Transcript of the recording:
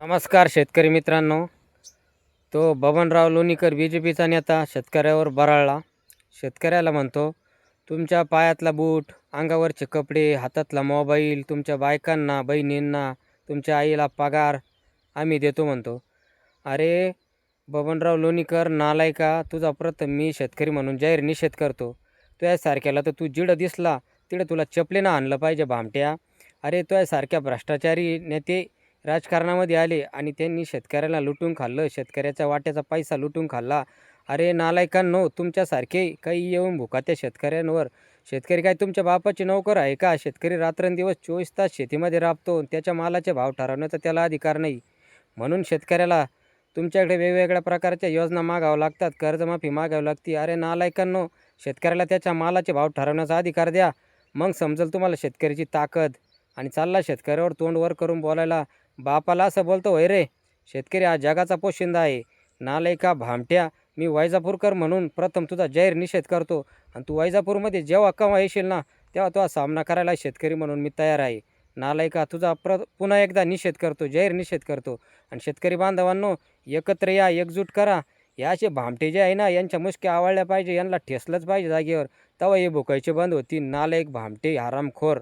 नमस्कार शेतकरी मित्रांनो. तो बबनराव लोणीकर बी जे पीचा नेता शेतकऱ्यावर बराळला. शेतकऱ्याला म्हणतो तुमच्या पायातला बूट अंगावरचे कपडे हातातला मोबाईल तुमच्या बायकांना बहिणींना तुमच्या आईला पगार आम्ही देतो म्हणतो. अरे बबनराव लोणीकर नालायका तुझा प्रथम मी शेतकरी म्हणून जाहीर निषेध करतो. तुझ्यासारख्याला तर तू जिडं दिसला तिडं तुला चपलीनं आणलं पाहिजे भामट्या. अरे तुझ्यासारख्या भ्रष्टाचारी नेते राजकारणामध्ये आले आणि त्यांनी शेतकऱ्याला लुटून खाल्लं. शेतकऱ्याच्या वाट्याचा पैसा लुटून खाल्ला. अरे नालायकांनो तुमच्यासारखे काही येऊन भुकात्या शेतकऱ्यांवर. शेतकरी काय तुमच्या बापाची नोकर आहे का? शेतकरी रात्रंदिवस चोवीस तास शेतीमध्ये राबतो त्याच्या मालाचे भाव ठरवण्याचा त्याला अधिकार नाही. म्हणून शेतकऱ्याला तुमच्याकडे वेगवेगळ्या प्रकारच्या योजना मागावं लागतात कर्जमाफी मागावी लागते. अरे नालायकांनो शेतकऱ्याला त्याच्या मालाचे भाव ठरवण्याचा अधिकार द्या. मग समजेल तुम्हाला शेतकऱ्याची ताकद. आणि चालला शेतकऱ्यावर तोंड वर करून बोलायला बापाला असं बोलतो वय रे शेतकरी हा जगाचा पोशिंदा आहे. नालायका भामट्या मी वैजापूरकर म्हणून प्रथम तुझा जाहीर निषेध करतो आणि तू वैजापूरमध्ये जेव्हा केव्हा येशील ना तेव्हा तुझा सामना करायला शेतकरी म्हणून मी तयार आहे. नालायका तुझा प्र पुन्हा एकदा निषेध करतो जाहीर निषेध करतो. आणि शेतकरी बांधवांनो एकत्र या एकजूट करा. या असे भामटे जे आहे ना यांच्या मुसक्या आवळल्या पाहिजे यांना ठेसलंच पाहिजे जागेवर. तेव्हा हे भुकायचे बंद होती नालायक भामटे हरामखोर